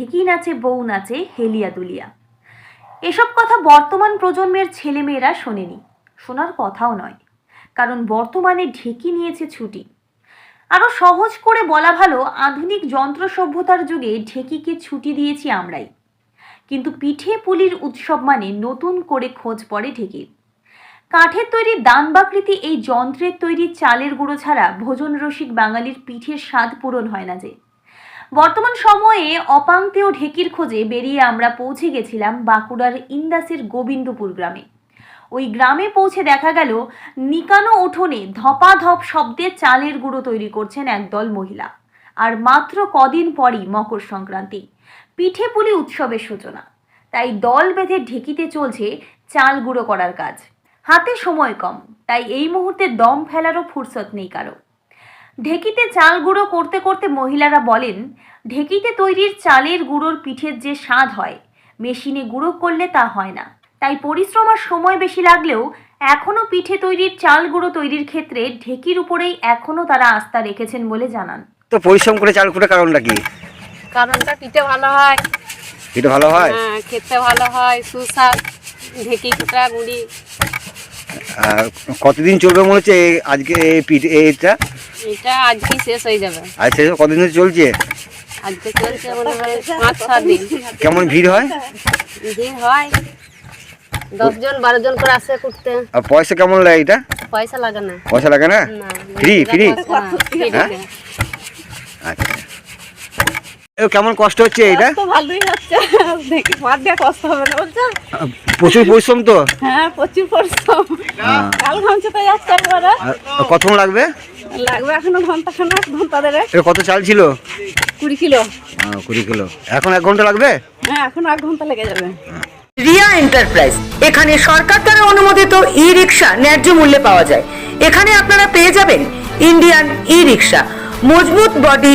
ঢেকি নাচে, বউ নাচে, হেলিয়া দুলিয়া। এসব কথা বর্তমান প্রজন্মের ছেলেমেয়েরা শোনেনি। শোনার কথাও নয়, কারণ বর্তমানে ঢেকি নিয়েছে ছুটি। আরও সহজ করে বলা ভালো, আধুনিক যন্ত্র সভ্যতার যুগে ঢেকিকে ছুটি দিয়েছি আমরাই। কিন্তু পিঠে পুলির উৎসব মানে নতুন করে খোঁজ পড়ে ঢেকির। কাঠের তৈরি দানবাকৃতি এই যন্ত্রের তৈরি চালের গুঁড়ো ছাড়া ভোজন রসিক বাঙালির পিঠের স্বাদ পূরণ হয় না যে। বর্তমান সময়ে অপাঙ্ক্তেয় ঢেকির খোঁজে বেরিয়ে আমরা পৌঁছে গেছিলাম বাঁকুড়ার ইন্দাসের গোবিন্দপুর গ্রামে। ওই গ্রামে পৌঁছে দেখা গেল নিকানো উঠোনে ধপাধপ শব্দে চালের গুঁড়ো তৈরি করছেন একদল মহিলা। আর মাত্র কদিন পরই মকর সংক্রান্তি, পিঠে পুলি উৎসবের সূচনা। তাই দল বেঁধে ঢেকিতে চলছে চাল গুঁড়ো করার কাজ। হাতে সময় কম, তাই এই মুহূর্তে দম ফেলারও ফুরসত নেই কারও। ঢেকিতে চাল গুঁড়ো করতে করতে মহিলারা বলেন ঢেকিতে তৈরির চালের গুঁড়োর পিঠের যে স্বাদ হয় মেশিনে গুঁড়ো করলে তা হয় না। তাই পরিশ্রম আর সময় বেশি লাগলেও এখনও পিঠে তৈরির চাল গুঁড়ো তৈরির ক্ষেত্রে ঢেকির উপরেই এখনও তারা আস্থা রেখেছেন বলে জানান। তো পরিশ্রম করে চাল গুঁড়ো কারণটা কি? কারণটা পিঠে ভালো হয়। এটা ভালো হয়? হ্যাঁ, খেতে ভালো হয় সুস্বাদ। ঢেকি কুটা গুড়ি আর কতদিন চলবে মনে হচ্ছে আজকে এই পিঠে এইটা? এটা আজকে শেষ হয়ে যাবে। আর শেষ কতদিন ধরে চলছে? আজকে চলছে মনে হয় পাঁচ সাত দিন। কেমন ভিড় হয়? ভিড় হয়। দশজন বারো জন করে আসে করতে আর পয়সা কেমন লাগে এটা? পয়সা লাগে না। পয়সা লাগে না? ফ্রি ফ্রি হ্যাঁ, হ্যাঁ? আচ্ছা। কেমন কষ্ট হচ্ছে এটা তো ভালোই হচ্ছে। দেখি মাঠ দিয়ে কষ্ট হবে না বলছো। প্রচুর পরিশ্রম তো? হ্যাঁ প্রচুর পরিশ্রম। কাল ঘামছে তো যাচ্ছে একবারে। কতক্ষণ লাগবে? লাগবে এখনও ঘণ্টা খানেক ঘণ্টা দেড়ে এটা কত চাল ছিল? কুড়ি কিলো। কুড়ি কিলো। এখন এক ঘণ্টা লাগবে? হ্যাঁ এখন এক ঘণ্টা লেগে যাবে। রিয়া এন্টারপ্রাইজ। এখানে সরকার দ্বারা অনুমোদিত ই রিক্সা ন্যায্য মূল্যে পাওয়া যায়। এখানে আপনারা পেয়ে যাবেন ইন্ডিয়ান ই রিক্সা মজবুত বডি